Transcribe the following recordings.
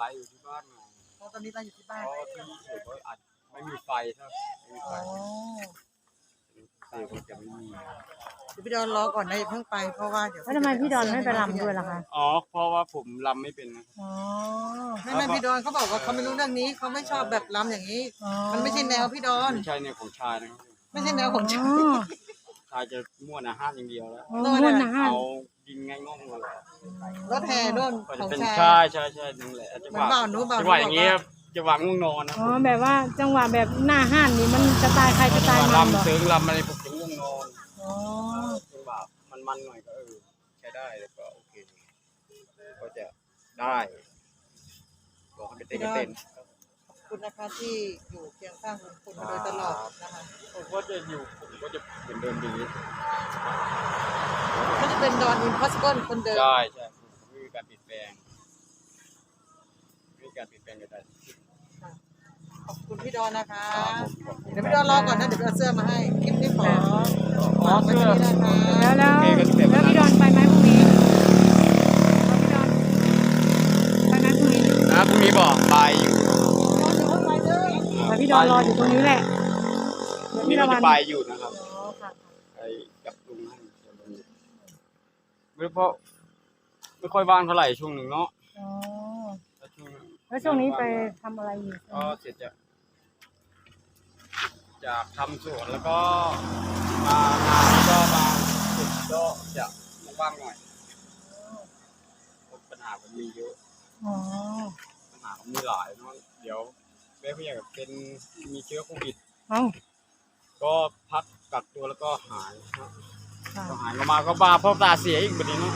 ไลฟ์อยู่ที่บ้านไงเพราะตอนนี้เราอยู่ที่เพบ้านราะที่สื่อก็อาจไม่มีไฟครับไม่มีไฟอ๋อสื่อก็จะไม่มีเดี๋ยวพี่ดอนรอก่อนนะอย่าเพิ่งไปเพราะว่าเดี๋ยวแล้วทำไมพี่ดอนไม่ไปรำด้วยล่ะคะ อ๋อเพราะว่าผมรำไม่เป็นนะครับอ๋อ ไม่ไม่พี่ดอนเขาบอกว่าเขาไม่รู้เรื่องนี้เขาไม่ชอบแบบรำอย่างนี้ อ๋อ มันไม่ใช่แนวพี่ดอน ไม่ใช่เนี่ยของชายนะครับไม่ใช่แนวของฉันอ๋อชายจะมั่วอาหารอย่างเดียวแล้ว อ๋อม่วนนะฮะเอาดินง่ายง่องเลย รถแห่ด้นก็ขจะองเป็นชาย ใช่ใช่ใช่นั่นแหละจังเหหมือนวะบ่าวนู้บ่าวจังนู้หวะอย่างนี้ครับจังหวะง่วงนอนนะอ๋อแบบว่าจังหวะแบบหน้าห้านนี่มันจะตายใครจะตายมันเหรอลำเสริงลำอะไรผมจะง่วงนอนอ๋อจังหวะมันมันๆหน่อยก็เออใช้ได้แล้วก็โอเคก็จะได้บอกให้ไปเต้นก็เต้นขอบคุณนะคะที่อยู่เคียงข้างลุงพลมาโดยตลอดนะคะผมก็จะอยู่ผม ก็จะเหมือนเดิมดีเขาจะเป็นดอนอินพอสเบิลคนเดิมใช่ใช่ผมไม่มีการเปลี่ยนแปลงไม่มีการเปลี่ยนแปลงใดขอบคุณพี่ดอนนะคะๆครับผมเดี๋ยวพี่ดอนรอก่อนนะ เดี๋ยวพี่เอาเสื้อมาให้ คลิปนี้ขอฝากไว้ที่นี่นะคะแล้วแล้วแล้วพี่ดอนไปไหมพรุ่งนี้พี่ดอนไปไหมพรุ่งนี้นะพรุ่งนี้บอกไปอยู่แต่พี่ดอนรออยู่ตรงนี้แหละ เดี๋ยวนี่พี่เราละวัจะนไปอยู่นะครับอ๋อค่ะไปกับลุงให้ไม่เพราะไม่ค่อยว่างเท่าไหร่ช่วงหนึ่งเนาะอ๋อแล้วช่วงแล้วช่วงนี้ไปทำอะไรอยู่ก็เสร็จจากจากทำสวนแล้วก็มางานแล้วก็มาเสร็จก็จะว่างๆหน่อยปัญหามันมีเยอะอ๋อปัญหามันมีหลายเนาะเดี๋ยวแม่ผู้ใหญ่เป็นมีเชื้อโควิดเอ้า ก็พักกักตัวแล้วก็หายเนาะค่ะก็หายก็มาก็มาเพราะตาเสียอีกแบบนี้เนาะ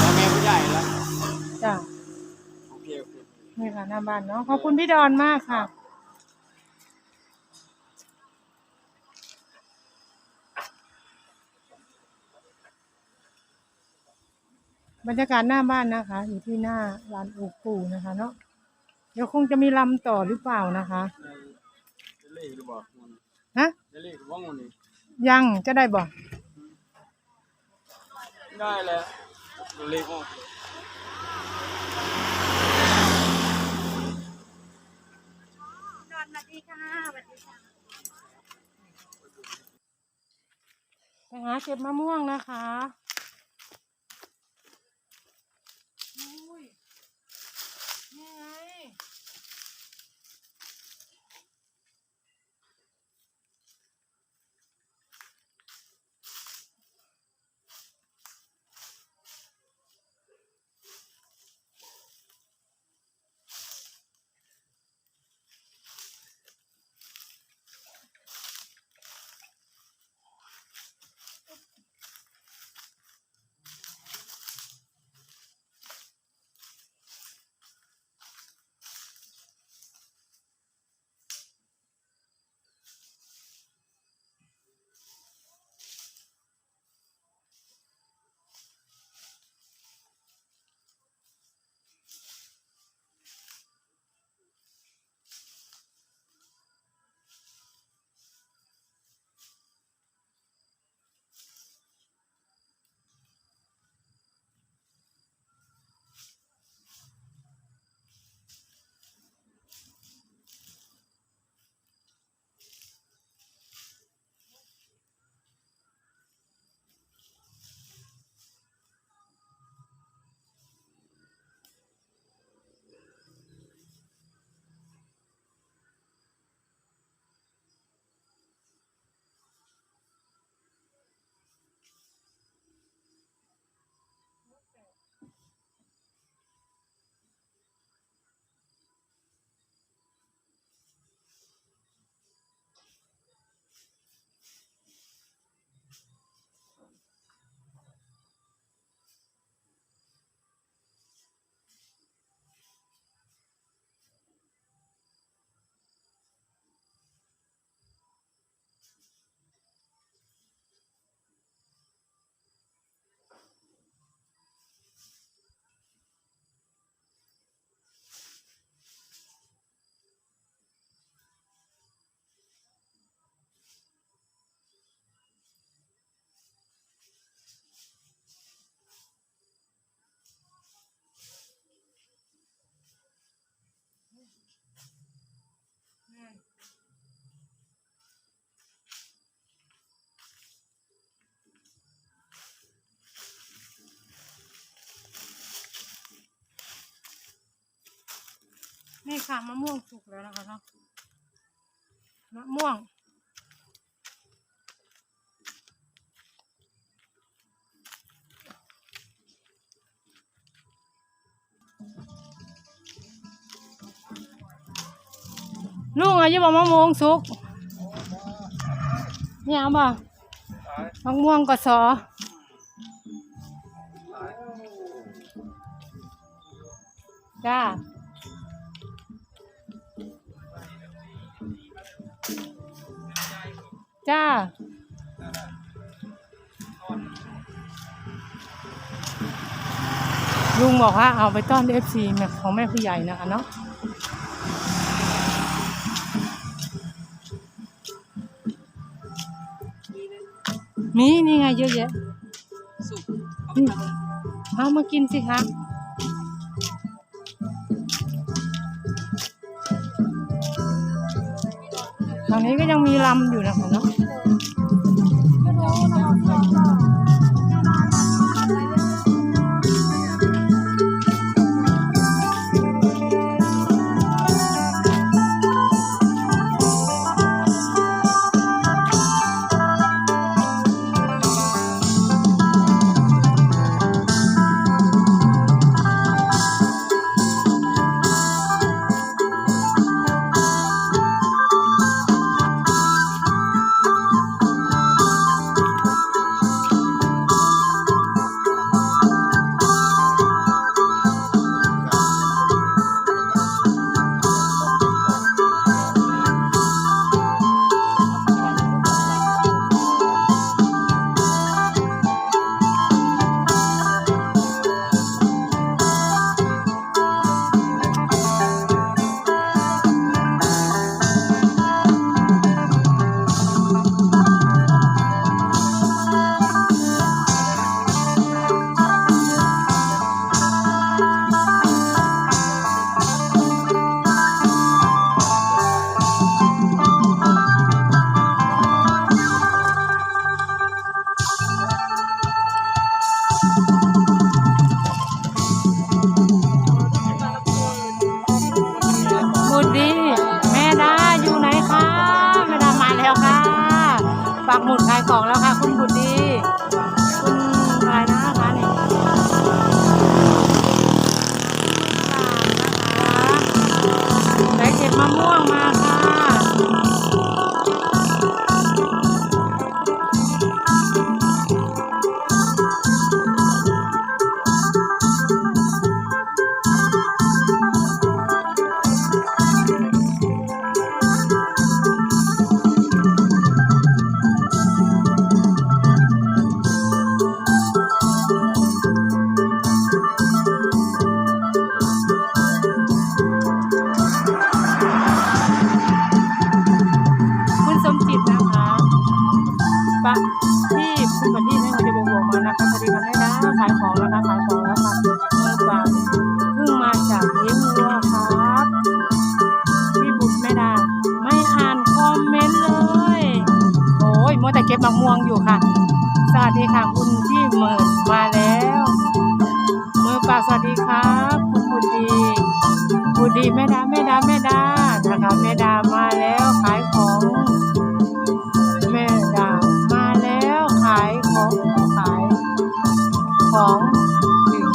แล้วแม่ผู้ใหญ่แล้วจ้ะโอเคโอเคนี่ค่ะหน้าบ้านเนาะขอบคุณพี่ดอนมากค่ะ บรรยากาศหน้าบ้านนะคะ อยู่ที่หน้าร้านอูปู่นะคะ เนาะเดี๋ยวคงจะมีลำต่อหรือเปล่านะคะจะ เล่หรือเปล่ามันฮะจะเล่หรือว่ามันนี่ยังจะได้บอกได้แล้วจะเล่ก็ไปหาเก็บมะม่วงนะคะ ค่ะมะม่วงสุกแล้วนะคะเนาะมะม่วงลุงอายุบอกมะม่วงสุกเนี่ยบ่มะม่วงก็สอจ้า จ้าลุงบอกว่าเอาไปต้อนเอฟซีของแม่ผู้ใหญ่นะคะเนาะนี่นี่ไงเยอะแยะสุกอืมเอามากินสิคะตอนนี้ก็ยังมีลำอยู่นะคะเนาะ บมะม่วงอยู่ค่ะ สวัสดีค่ะคุณที่เมินมาแล้วมือปล่าสวัสดีครับคุณบุดีบุดีแม่ดาแม่ดาแม่ดานะคะแม่ดามาแล้วขายของแม่ดามาแล้วขายของขายของถึง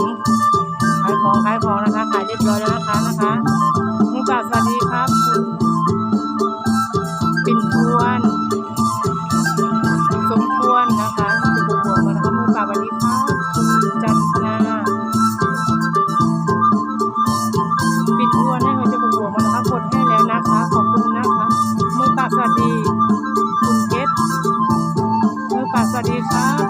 ขายของขายของนะคะขายเรียบร้อยแล้ว ครั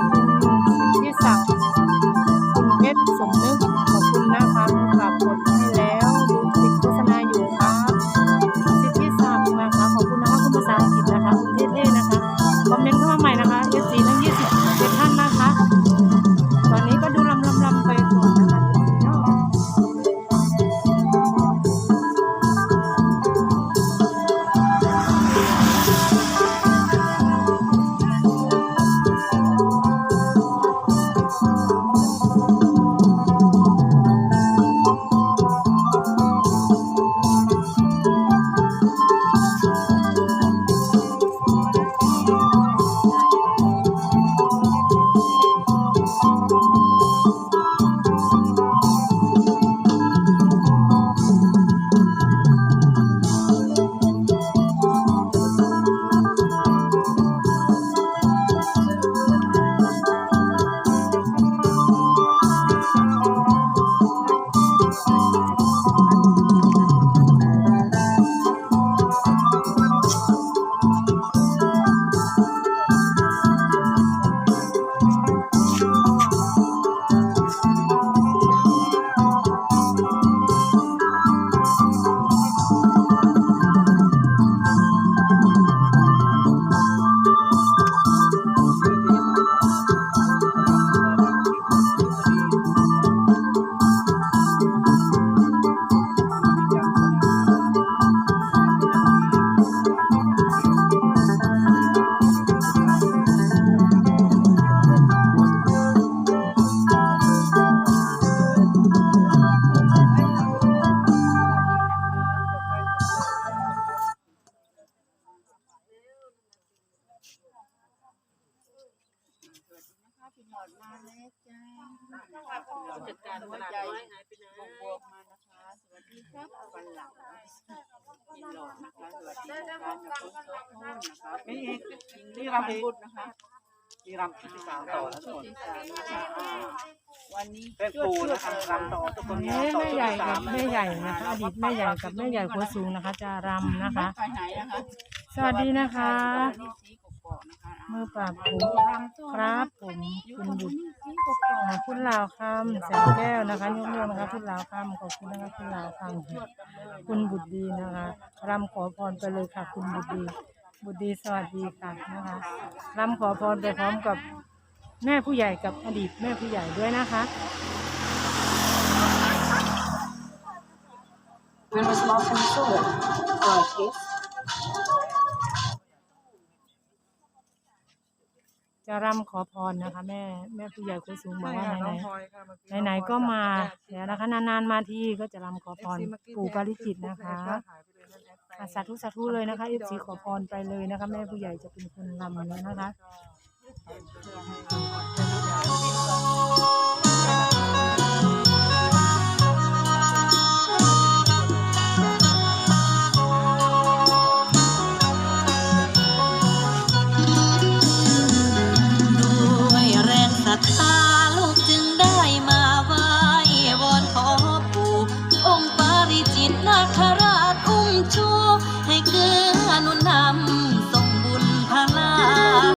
ผู้จัดการหัวใจหายไปไหนบวกมานะคะ สวัสดีครับวันหลังยินหลอนะคะสวัสดีคะนครสวรรค์นะคะนี่นี่รำบุญนะคะนี่รำที่สามต่อแล้วทุกคนที่สนวันนี้เป็นปูนะครับรำต่อทุกคนแม่แม่ใหญ่กับแม่ใหญ่นะคะอดีตแม่ใหญ่กับแม่ใหญ่หัวสูงนะคะ จะรำนะคะ สวัสดีนะคะ อกนะคะมือปราบผมครับผมคุณบุตรสีกกอกอ่าคุณลาวคำแสงแก้วนะคะยกมือนะคะคุณลาวคำขอบคุณนะคะคุณลาวคำคุณบุตรดีนะคะรำขอพรไปเลยค่ะ คุณบุตรดี บุตรดีสวัสดีค่ะนะคะรำขอพรไปพร้อมกับแม่ผู้ใหญ่กับอดีตแม่ผู้ใหญ่ด้วยนะคะ Members welcome forward. Uh, please. จะรำขอพรนะคะ แม่แม่ผู้ใหญ่คุยสูงบอกว่าไหนน้ไหนองพลอยค่ะเมื่อกี้ไหนองๆพลก็อยมาจากเดี๋ยวนะคะนานๆมาทีก็จะรำขอพร FC เมื่อกี้ปู่ปาริจิตนะคะแอดหายไปเลยนั่นแอดไปค่ะสาธุสาธุเลยนะคะเอฟซีขอพรไปเลยนะคะ แม่ผู้ใหญ่จะเป็นคนรำแล้วนะคะ เพื่อให้